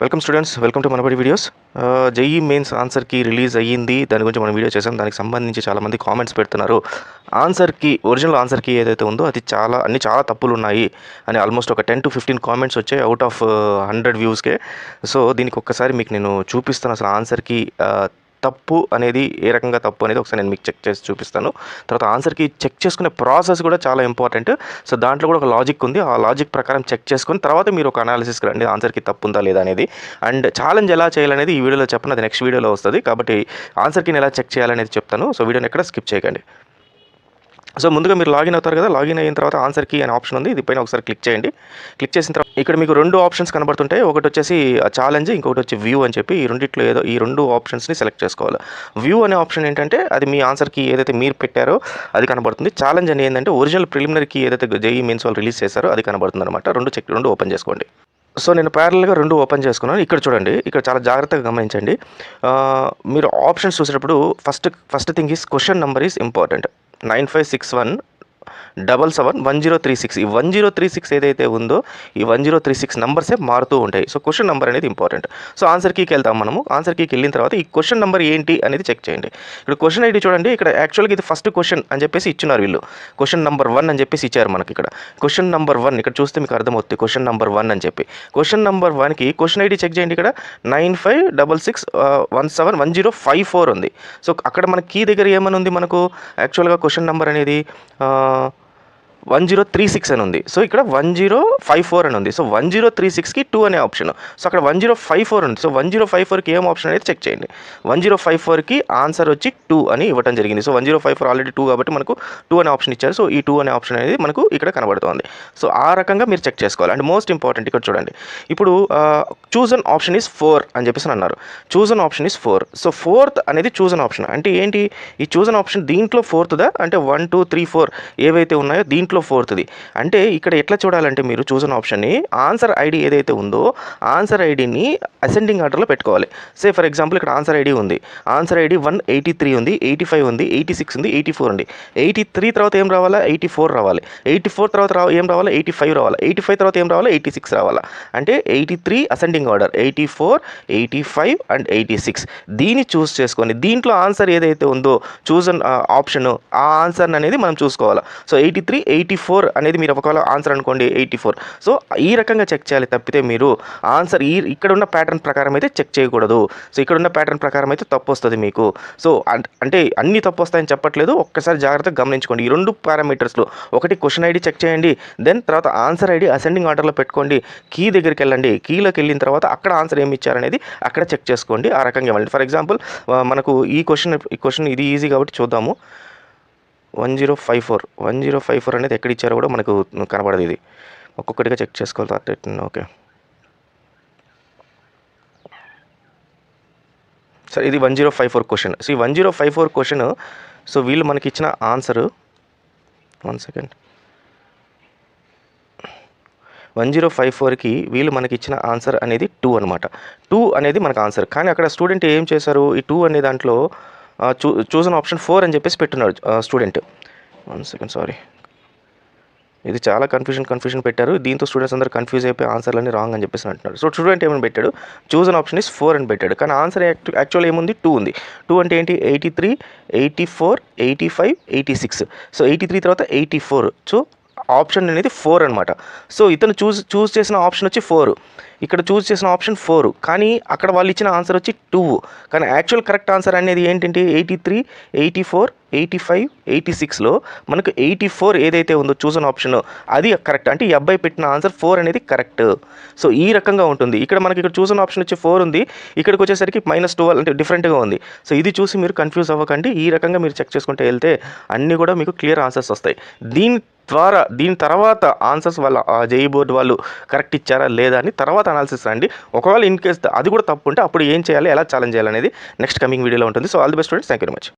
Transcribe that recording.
Welcome students welcome to Manabadi videos JEE mains ఆన్సర్కి release అయ్యింది. దాని గురించి మనం వీడియో చేసాం దానికి సంబంధించి చాలామంది కామెంట్స్ పెడుతున్నారు. ఆన్సర్కి ఒరిజినల్ ఆన్సర్కి ఏదైతే ఉందో అది చాలా అన్ని చాలా తప్పులు ఉన్నాయి అని ఆల్మోస్ట్ ఒక టెన్ టు ఫిఫ్టీన్ కామెంట్స్ వచ్చాయి అవుట్ ఆఫ్ హండ్రెడ్ వ్యూస్కే సో దీనికి ఒక్కసారి మీకు నేను చూపిస్తాను అసలు ఆన్సర్కి తప్పు అనేది ఏ రకంగా తప్పు అనేది ఒకసారి నేను మీకు చెక్ చేసి చూపిస్తాను. తర్వాత ఆన్సర్కి చెక్ చేసుకునే ప్రాసెస్ కూడా చాలా ఇంపార్టెంట్. సో దాంట్లో కూడా ఒక లాజిక్ ఉంది. ఆ లాజిక్ ప్రకారం చెక్ చేసుకుని తర్వాత మీరు ఒక అనాలిసిస్కి రండి. ఆన్సర్కి తప్పు ఉందా లేదా అనేది. అండ్ ఛాలెంజ్ ఎలా చేయాలనేది ఈ వీడియోలో చెప్పను. అది నెక్స్ట్ వీడియోలో వస్తుంది. కాబట్టి ఆన్సర్కి నేను ఎలా చెక్ చేయాలనేది చెప్తాను. సో వీడియోని ఎక్కడ స్కిప్ చేయకండి. సో ముందుగా మీరు లాగిన్ అవుతారు కదా లాగిన్ అయిన తర్వాత ఆన్సర్ కీ అనే ఆప్షన్ ఉంది. ఇది పైన ఒకసారి క్లిక్ చేయండి. క్లిక్ చేసిన తర్వాత ఇక్కడ మీకు రెండు ఆప్షన్స్ కనబడుతుంటాయి. ఒకటి వచ్చేసి ఛాలెంజ్ ఇంకొకటి వచ్చి వ్యూ అని చెప్పి ఈ రెండిట్లో ఏదో ఈ రెండు ఆప్షన్స్ని సెలెక్ట్ చేసుకోవాలి. వ్యూ అనే ఆప్షన్ ఏంటంటే అది మీ ఆన్సర్కి ఏదైతే మీరు పెట్టారో అది కనబడుతుంది. ఛాలెంజ్ అని ఏంటంటే ఒరిజినల్ ప్రిలిమినరీకి ఏదైతే జేఈ మీన్స్ వాళ్ళు రిలీజ్ చేశారో అది కనబడుతుంది అనమాట రెండు చెక్ రెండు ఓపెన్ చేసుకోండి. సో నేను ప్యారల్గా రెండు ఓపెన్ చేసుకున్నాను. ఇక్కడ చూడండి ఇక్కడ చాలా జాగ్రత్తగా గమనించండి. మీరు ఆప్షన్స్ చూసేటప్పుడు first first thing is question number is important. Nine five six one double seven one zero three six. ఈ వన్ జీరో త్రీ సిక్స్ ఏదైతే ఉందో ఈ వన్ జీరో త్రీ సిక్స్ నెంబర్సే మారుతూ ఉంటాయి. సో క్వశ్చన్ నెంబర్ అనేది ఇంపార్టెంట్. సో ఆన్సర్ కీకి వెళ్తాం మనము. ఆన్సర్ కీకి వెళ్ళిన తర్వాత ఈ క్వశ్చన్ నెంబర్ ఏంటి అనేది చెక్ చేయండి. ఇక్కడ క్వశ్చన్ ఐడి చూడండి. ఇక్కడ యాక్చువల్గా ఇది ఫస్ట్ క్వశ్చన్ అని చెప్పేసి ఇచ్చినారు వీళ్ళు. క్వశ్చన్ నెంబర్ వన్ అని చెప్పేసి ఇచ్చారు మనకి ఇక్కడ. క్వశ్చన్ నెంబర్ వన్ ఇక్కడ చూస్తే మీకు అర్థమవుతుంది క్వశ్చన్ నెంబర్ వన్ అని చెప్పి. క్వశ్చన్ నెంబర్ వన్కి క్వశ్చన్ ఐడి చెక్ చేయండి ఇక్కడ. Nine five double six one seven one zero five four ఉంది. సో అక్కడ మన కీ దగ్గర ఏమని ఉంది మనకు? యాక్చువల్గా క్వశ్చన్ నెంబర్ అనేది వన్ జీరో త్రీ సిక్స్ అని ఉంది. సో ఇక్కడ వన్ జీరో ఫైవ్ ఫోర్ అని ఉంది. సో వన్ జీరో త్రీ సిక్స్కి టూ అనే ఆప్షన్ సో అక్కడ వన్ జీరో ఫైవ్ ఫోర్ ఉంది. సో వన్ జీరో ఫైవ్ ఫోర్కి ఏం ఆప్షన్ అనేది చెక్ చేయండి. వన్ జీరో ఫైవ్ ఫోర్కి ఆన్సర్ వచ్చి టూ అని ఇవ్వడం జరిగింది. So one zero five four already two కాబట్టి మనకు టూ అనే ఆప్షన్ ఇచ్చారు. సో ఈ టూ అనే ఆప్షన్ అనేది మనకు ఇక్కడ కనబడుతోంది. సో ఆ రకంగా మీరు చెక్ చేసుకోవాలి. అండ్ మోస్ట్ ఇంపార్టెంట్ ఇక్కడ చూడండి. ఇప్పుడు చూజన్ ఆప్షన్ ఈస్ ఫోర్ అని చెప్పేసి అన్నారు. Chosen option is four so fourth అనేది చూజన్ ఆప్షన్ అంటే ఏంటి? ఈ చూజన్ ఆప్షన్ దీంట్లో ఫోర్త్దా అంటే వన్ టూ త్రీ ఫోర్ ఏవైతే ఉన్నాయో దీంట్లో ఫోర్త్ది అంటే ఇక్కడ ఎట్లా చూడాలంటే మీరు చూజన్ ఆప్షన్ని ఆన్సర్ ఐడి ఏదైతే ఉందో ఆన్సర్ ఐడిని అసెండింగ్ ఆర్డర్లో పెట్టుకోవాలి. సే ఫర్ ఎగ్జాంపుల్ ఇక్కడ ఆన్సర్ ఐడి ఉంది. Answer ID one eighty three ఉంది ఎయిటీ ఫైవ్ ఉంది ఎయిటీ సిక్స్ ఉంది ఎయిటీ ఫోర్ ఉంది. ఎయిటీ త్రీ తర్వాత ఏం రావాలా? ఎయిటీ ఫోర్ రావాలి. ఎయిటీ ఫోర్ తర్వాత ఏం రావాలా? ఎయిటీ ఫైవ్ రావాలి. ఎయిటీ ఫైవ్ తర్వాత ఏం రావాలా? ఎయిటీ సిక్స్ రావాలా. అంటే eighty three ascending order eighty four eighty five and eighty six దీన్ని చూస్ చేసుకొని దీంట్లో ఆన్సర్ ఏదైతే ఉందో చూస్ ఆప్షన్ uh, ఆ ఆన్సర్ అనేది మనం చూసుకోవాలి. So eighty three eighty four అనేది మీరు ఒకవేళ ఆన్సర్ అనుకోండి ఎయిటీ ఫోర్ సో ఈ రకంగా చెక్ చేయాలి తప్పితే మీరు ఆన్సర్ ఈ ఇక్కడ ఉన్న ప్యాటర్న్ ప్రకారం అయితే చెక్ చేయకూడదు. సో ఇక్కడ ఉన్న ప్యాటర్న్ ప్రకారం అయితే తప్పు వస్తుంది మీకు. సో అంటే అన్ని తప్పు వస్తాయని చెప్పట్లేదు. ఒక్కసారి జాగ్రత్తగా గమనించుకోండి. ఈ రెండు పారామీటర్స్లో ఒకటి క్వశ్చన్ ఐడి చెక్ చేయండి. దెన్ తర్వాత ఆన్సర్ ఐడి అసెండింగ్ ఆర్డర్లో పెట్టుకోండి. కీ దగ్గరికి వెళ్ళండి. కీలోకి వెళ్ళిన తర్వాత అక్కడ ఆన్సర్ ఏమి ఇచ్చారనేది అక్కడ చెక్ చేసుకోండి ఆ రకంగా ఇవ్వండి ఫర్ ఎగ్జాంపుల్ మనకు ఈ క్వశ్చన్ ఈ క్వశ్చన్ ఇది ఈజీ కాబట్టి చూద్దాము. One zero five four one zero five four అనేది ఎక్కడ ఇచ్చారో కూడా మనకు కనబడదు ఇది. ఒక్కొక్కటిగా చెక్ చేసుకోవాలి. అట్ ఓకే సరే ఇది one zero five four question so ఈ one zero five four question so వీళ్ళు మనకి ఇచ్చిన answer one second one zero five ఫోర్కి వీళ్ళు మనకి ఇచ్చిన ఆన్సర్ అనేది టూ అనమాట టూ అనేది మనకు ఆన్సర్. కానీ అక్కడ స్టూడెంట్ ఏం చేశారు? ఈ టూ అనే దాంట్లో చూ చూసిన ఆప్షన్ ఫోర్ అని చెప్పేసి పెట్టున్నాడు స్టూడెంట్. One second sorry. ఇది చాలా కన్ఫ్యూజన్ కన్ఫ్యూజన్ పెట్టారు. దీంతో స్టూడెంట్స్ అందరూ కన్ఫ్యూజ్ అయిపోయి ఆన్సర్లన్నీ రాంగ్ అని చెప్పేసి అంటున్నారు. సో స్టూడెంట్ ఏమని పెట్టాడు? Choose an option is four అని పెట్టాడు. కానీ ఆన్సర్ యాక్చువల్ ఏముంది? టూ ఉంది. టూ అంటే ఏంటి? Eighty three eighty four eighty five eighty six. So eighty three తర్వాత ఎయిటీ ఫోర్. సో ఆప్షన్ అనేది ఫోర్ అనమాట సో ఇతను చూస్ చూస్ చేసిన ఆప్షన్ వచ్చి ఫోర్. ఇక్కడ చూస్ చేసిన ఆప్షన్ ఫోర్. కానీ అక్కడ వాళ్ళు ఇచ్చిన ఆన్సర్ వచ్చి టూ. కానీ యాక్చువల్ కరెక్ట్ ఆన్సర్ అనేది ఏంటంటే eighty three eighty four eighty five eighty సిక్స్లో మనకు ఎయిటీ ఫోర్ ఏదైతే ఉందో చూసిన ఆప్షన్ అది కరెక్ట్. అంటే ఈ అబ్బాయి పెట్టిన ఆన్సర్ ఫోర్ అనేది కరెక్ట్. సో ఈ రకంగా ఉంటుంది. ఇక్కడ మనకి ఇక్కడ చూసిన ఆప్షన్ వచ్చి ఫోర్ ఉంది. ఇక్కడికి వచ్చేసరికి మైనస్ ట్వెల్వ్ అంటే డిఫరెంట్గా ఉంది. సో ఇది చూసి మీరు కన్ఫ్యూజ్ అవ్వకండి. ఈ రకంగా మీరు చెక్ చేసుకుంటే వెళ్తే అన్నీ కూడా మీకు క్లియర్ ఆన్సర్స్ వస్తాయి. దీని ద్వారా దీని తర్వాత ఆన్సర్స్ వాళ్ళ జేఈ బోర్డు వాళ్ళు కరెక్ట్ ఇచ్చారా లేదా అని తర్వాత అనాలిసిస్ రండి. ఒకవేళ ఇన్ కేస్ అది కూడా తప్పు ఉంటే అప్పుడు ఏం చేయాలి ఎలా ఛాలెంజ్ చేయాలనేది నెక్స్ట్ కమింగ్ వీడియోలో ఉంటుంది. So all the best friends thank you very much